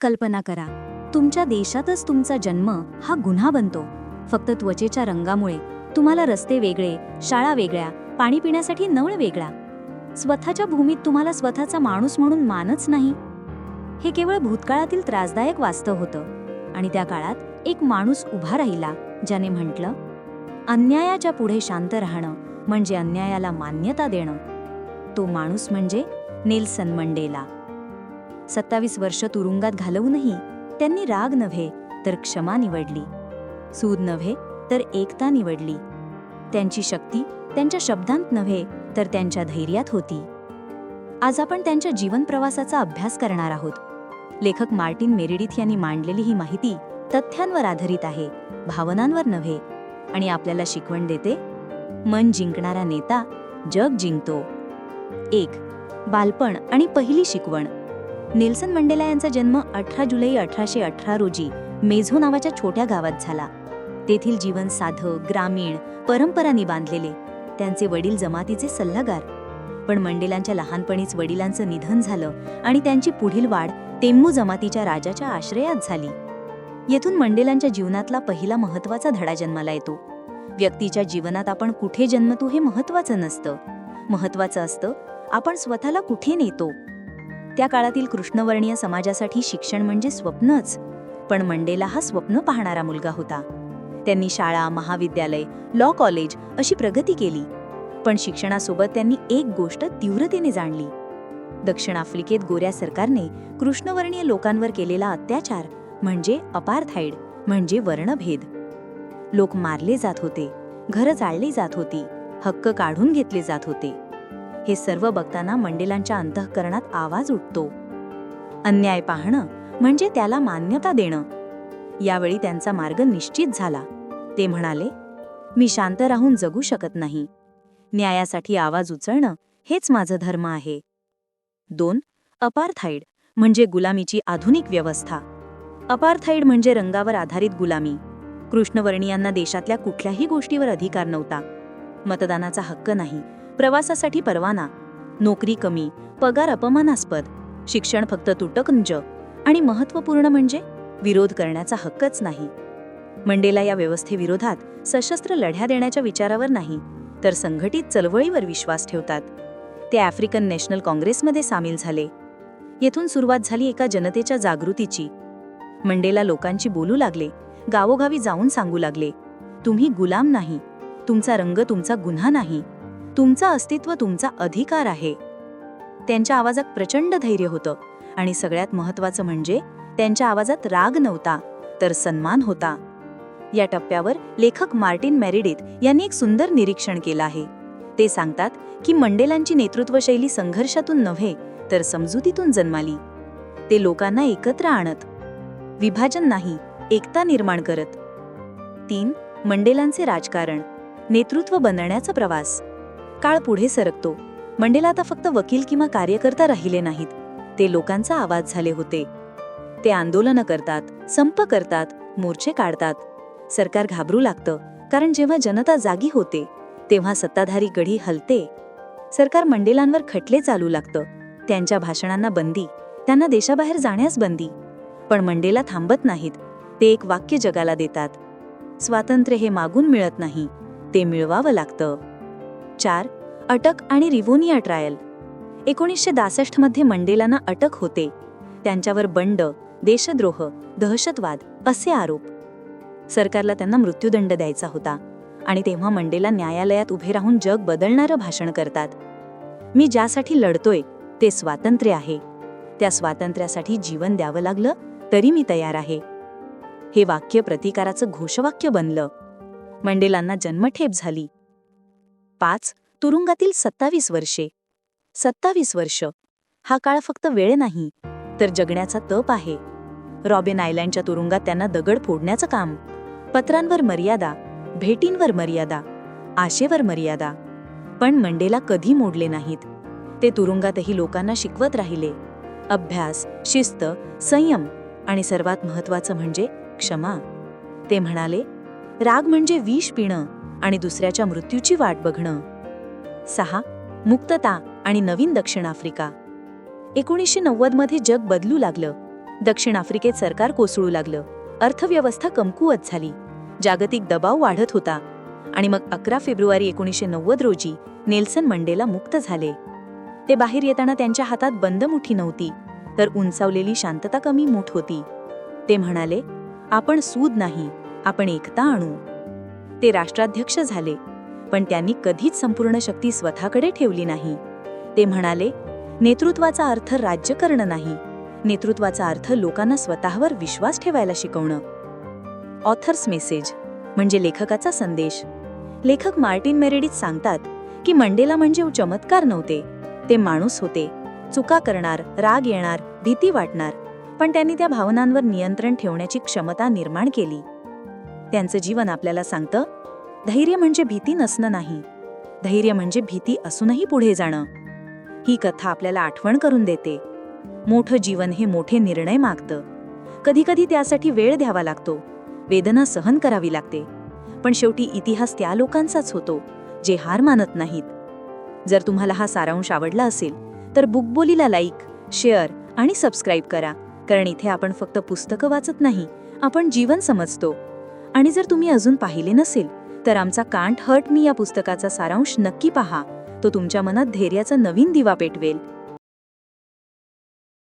कल्पना करा. तुमच्या देशातच तुमचा जन्म हा गुन्हा बनतो. फक्त त्वचेच्या रंगामुळे तुम्हाला रस्ते वेगळे शाळा वेगळ्या पाणी पिण्यासाठी नळ वेगळा. स्वतःच्या भूमीत तुम्हाला स्वतःचा माणूस म्हणून मानच नाही. हे केवळ भूतकाळातील त्रासदायक वास्तव होतं. आणि त्या काळात एक माणूस उभा राहिला ज्याने म्हटलं अन्यायाच्या पुढे शांत राहणं म्हणजे अन्यायाला मान्यता देणं. तो माणूस म्हणजे नेल्सन मंडेला. सत्तावीस वर्ष तुरुंगात घालवूनही त्यांनी राग नव्हे तर क्षमा निवडली. सूद नव्हे तर एकता निवडली. त्यांची शक्ती त्यांच्या शब्दांत नव्हे तर त्यांच्या धैर्यात होती. आज आपण त्यांच्या जीवनप्रवासाचा अभ्यास करणार आहोत. लेखक मार्टिन मेरिडिथ यांनी मांडलेली ही माहिती तथ्यांवर आधारित आहे भावनांवर नव्हे. आणि आपल्याला शिकवण देते मन जिंकणारा नेता जग जिंकतो. एक बालपण आणि पहिली शिकवण. नेल्सन मंडेला यांचा जन्म अठरा जुलै अठराशे अठरा रोजी मेझो नावाच्या छोट्या गावात झाला. तेथील जीवन साधं ग्रामीण परंपरांनी बांधलेले त्यांचे वडील जमातीचे सल्लागार. पण मंडेलांच्या लहानपणीच वडिलांचं निधन झालं आणि त्यांची पुढील वाढ तेम्मू जमातीच्या राजाच्या आश्रयात झाली. येथून मंडेलांच्या जीवनातला पहिला महत्त्वाचा धडा जन्माला येतो. व्यक्तीच्या जीवनात आपण कुठे जन्मतो हे महत्वाचं नसतं. महत्वाचं असतं आपण स्वतःला कुठे नेतो? त्या काळातील कृष्णवर्णीय समाजासाठी शिक्षण म्हणजे स्वप्नच. पण मंडेला हा स्वप्न पाहणारा मुलगा होता. त्यांनी शाळा महाविद्यालय लॉ कॉलेज अशी प्रगती केली. पण शिक्षणासोबत त्यांनी एक गोष्ट तीव्रतेने जाणली. दक्षिण आफ्रिकेत गोऱ्या सरकारने कृष्णवर्णीय लोकांवर केलेला अत्याचार म्हणजे अपार्थाईड म्हणजे वर्णभेद. लोक मारले जात होते घरं जाळली जात होती हक्क काढून घेतले जात होते. हे सर्व बघताना मंडेलांच्या अंतःकरणात आवाज उठतो. अन्याय पाहणं म्हणजे त्याला मान्यता देणं. यावेळी त्यांचा मार्ग निश्चित झाला. ते म्हणाले मी शांत राहून जगू शकत नाही. न्यायासाठी आवाज उचलणं हेच माझं धर्म आहे. दोन अपार्थाईड म्हणजे गुलामीची आधुनिक व्यवस्था. अपार्थाईड म्हणजे रंगावर आधारित गुलामी. कृष्णवर्णीयांना देशातल्या कुठल्याही गोष्टीवर अधिकार नव्हता. मतदानाचा हक्क नाही. प्रवासासाठी परवाना नोकरी कमी पगार अपमानास्पद शिक्षण फक्त तुटकंज आणि महत्त्वपूर्ण म्हणजे विरोध करण्याचा हक्कच नाही. मंडेला या व्यवस्थेविरोधात सशस्त्र लढ्या देण्याच्या विचारावर नाही तर संघटित चळवळीवर विश्वास ठेवतात. ते आफ्रिकन नॅशनल काँग्रेसमध्ये सामील झाले. येथून सुरुवात झाली एका जनतेच्या जागृतीची. मंडेला लोकांची बोलू लागले गावोगावी जाऊन सांगू लागले तुम्ही गुलाम नाही तुमचा रंग तुमचा गुन्हा नाही तुमचं अस्तित्व तुमचा अधिकार आहे. त्यांच्या आवाजात प्रचंड धैर्य होतं आणि सगळ्यात महत्त्वाचं म्हणजे त्यांच्या आवाजात राग नव्हता तर सन्मान होता. या टप्प्यावर लेखक मार्टिन मॅरिडिथ यांनी एक सुंदर निरीक्षण केलं आहे. ते सांगतात की मंडेलांची नेतृत्वशैली संघर्षातून नव्हे तर समजुतीतून जन्माली. ते लोकांना एकत्र आणत. विभाजन नाही एकता निर्माण करत. तीन मंडेलांचे राजकारण. नेतृत्व बनण्याचा प्रवास. काळ पुढे सरकतो. मंडेला आता फक्त वकील किंवा कार्यकर्ता राहिले नाहीत. ते लोकांचा आवाज झाले होते. ते आंदोलनं करतात संप करतात मोर्चे काढतात. सरकार घाबरू लागतं कारण जेव्हा जनता जागी होते तेव्हा सत्ताधारी गढी हलते. सरकार मंडेलांवर खटले चालू लागतं. त्यांच्या भाषणांना बंदी त्यांना देशाबाहेर जाण्यास बंदी. पण मंडेला थांबत नाहीत. ते एक वाक्य जगाला देतात. स्वातंत्र्य हे मागून मिळत नाही. ते मिळवावं लागतं. चार अटक आणि रिवोनिया ट्रायल. एकोणीसशे दासष्टमध्ये मंडेलांना अटक होते. त्यांच्यावर बंड देशद्रोह दहशतवाद असे आरोप. सरकारला त्यांना मृत्यूदंड द्यायचा होता आणि तेव्हा मंडेला न्यायालयात उभे राहून जग बदलणारं भाषण करतात. मी ज्यासाठी लढतोय ते स्वातंत्र्य आहे. त्या स्वातंत्र्यासाठी जीवन द्यावं लागलं तरी मी तयार आहे. हे वाक्य प्रतिकाराचं घोषवाक्य बनलं. मंडेलांना जन्मठेप झाली. पाच तुरुंगातील सत्तावीस वर्षे. सत्तावीस वर्ष. हा काळ फक्त वेळ नाही तर जगण्याचा तप आहे. रॉबिन आयलँडच्या तुरुंगात त्यांना दगड फोडण्याचं काम. पत्रांवर मर्यादा भेटींवर मर्यादा आशेवर मर्यादा. पण मंडेला कधी मोडले नाहीत. ते तुरुंगातही लोकांना शिकवत राहिले. अभ्यास शिस्त संयम आणि सर्वात महत्वाचं म्हणजे क्षमा. ते म्हणाले राग म्हणजे विष पिणं. आणि दुसऱ्याच्या मृत्यूची वाट बघणं. सहा मुक्तता आणि नवीन दक्षिण आफ्रिका. एकोणीसशे नव्वदमध्ये जग बदलू लागलं. दक्षिण आफ्रिकेत सरकार कोसळू लागलं. अर्थव्यवस्था कमकुवत झाली. जागतिक दबाव वाढत होता. आणि मग अकरा फेब्रुवारी एकोणीसशे नव्वद रोजी नेल्सन मंडेला मुक्त झाले. ते बाहेर येताना त्यांच्या हातात बंद मुठी नव्हती तर उंचावलेली शांतता कमी मूठ होती. ते म्हणाले आपण सूद नाही आपण एकता आणू. ते राष्ट्राध्यक्ष झाले. पण त्यांनी कधीच संपूर्ण शक्ती स्वतःकडे ठेवली नाही. ते म्हणाले नेतृत्वाचा अर्थ राज्य करणं नाही. नेतृत्वाचा अर्थ लोकांना स्वतःवर विश्वास ठेवायला शिकवणं. ऑथर्स मेसेज म्हणजे लेखकाचा संदेश. लेखक मार्टिन मेरेडिथ सांगतात की मंडेला म्हणजे चमत्कार नव्हते. ते माणूस होते. चुका करणार राग येणार भीती वाटणार. पण त्यांनी त्या भावनांवर नियंत्रण ठेवण्याची क्षमता निर्माण केली. त्यांचं जीवन आपल्याला सांगतं धैर्य म्हणजे भीती नसणं नाही. धैर्य म्हणजे भीती असूनही पुढे जाणं. ही कथा आपल्याला आठवण करून देते. मोठं जीवन हे मोठे निर्णय मागतं. कधीकधी त्यासाठी वेळ द्यावा लागतो. वेदना सहन करावी लागते. पण शेवटी इतिहास त्या लोकांचाच होतो जे हार मानत नाहीत. जर तुम्हाला हा सारांश आवडला असेल तर बुकबोलीला लाईक शेअर आणि सबस्क्राईब करा. कारण इथे आपण फक्त पुस्तकं वाचत नाही आपण जीवन समजतो. आणि जर तुम्ही अजून पाहिले नसेल तर आमचा कांट हर्ट मी या पुस्तकाचा सारांश नक्की पहा. तो तुमच्या मनात धैर्याचा नवीन दिवा पेटवेल.